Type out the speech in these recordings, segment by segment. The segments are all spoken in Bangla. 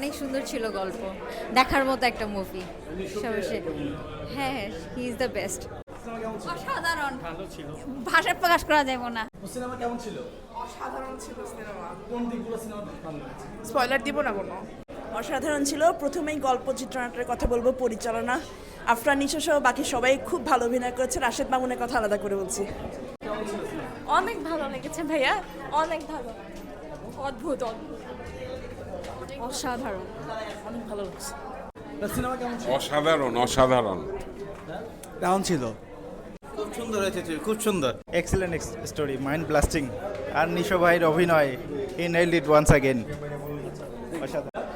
অনেক সুন্দর ছিল গল্প। দেখার মতো একটা মুভি হ্যাঁ হ্যাঁ হি ইজ দ্য বেস্ট অসাধারণ। ভাষায় প্রকাশ করা যাবে না। সিনেমা কেমন ছিল? সাধারণ ছিল সিনেমা। কোন দিকগুলো সিনেমা স্পয়লার দিব না কোনো? অসাধারণ ছিল। প্রথমেই গল্প চিত্রনাট্যের কথা বলব পরিচালনা। আফরান নিশা সহ বাকি সবাই খুব ভালো অভিনয় করেছে। রাশেদ মামুনের কথা আলাদা করে বলছি। অনেক ভালো লেগেছে ভাইয়া। অনেক ভালো। অদ্ভুত অদ্ভুত। অসাধারণ। অনেক ভালো লাগছে। সিনেমা কেমন অসাধারণ অসাধারণ। কেমন ছিল? খুব সুন্দর হয়েছে খুব সুন্দর। এক্সেলেন্ট স্টোরি মাইন্ড ব্লাস্টিং আর নিশো ভাইয়ের অভিনয় he nailed it once again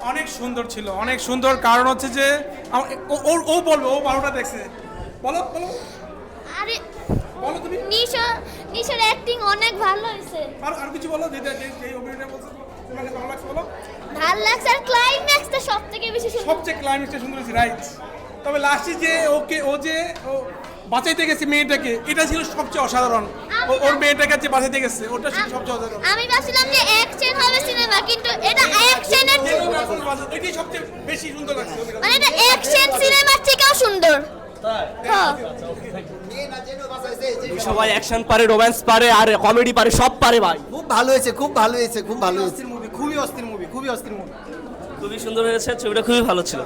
অনেক সুন্দর ছিল অনেক সুন্দর। কারণ হচ্ছে যে ও- বলবে ও বারোটা দেখছে। বলো বলো। আরে বলো তুমি। নিশা নিশার অ্যাক্টিং অনেক ভালো হয়েছে। আর আর কিছু বলো যে- যে অভিনয়টা বলছো তোমাকে ভালো লাগছে বলো ভালো লাগছে আর ক্লাইম্যাক্সটা সব থেকে বেশি সুন্দর সবচেয়ে ক্লাইম্যাক্সটা সুন্দর হয়েছে রাইট তবে লাস্টে যে ওকে ও যে ও বাঁচাইতে গেছে মেয়েটাকে এটা ছিল সবচেয়ে অসাধারণ ও- ওর মেয়েটাকে যে বাঁচাইতে গেছে ওটা ছিল সবচেয়ে অসাধারণ আমি ভাবছিলাম যে অ্যাকশন হবে সিনেমা কিন্তু এটা অ্যাকশনের এটাই সবচেয়ে বেশি সুন্দর লাগছে কাছে। মানে এটা অ্যাকশন সিনেমার থেকেও সুন্দর হ্যাঁ সবাই অ্যাকশন পারে রোম্যান্স পারে আর কমেডি পারে সব পারে ভাই। খুব ভালো হয়েছে খুব ভালো হয়েছে খুব ভালো হয়েছে। মুভি খুবই অস্থির মুভি খুবই অস্থির মুভি খুবই সুন্দর হয়েছে ছবিটা খুবই ভালো ছিল।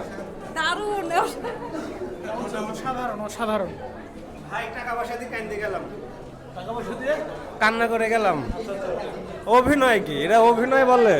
দারুণ অসাধারণ অসাধারণ। ভাই টাকা পয়সা দিয়ে কান্দে গেলাম। টাকা পয়সা দিয়ে? কান্না করে গেলাম। অভিনয় কি? এটা অভিনয় বলে।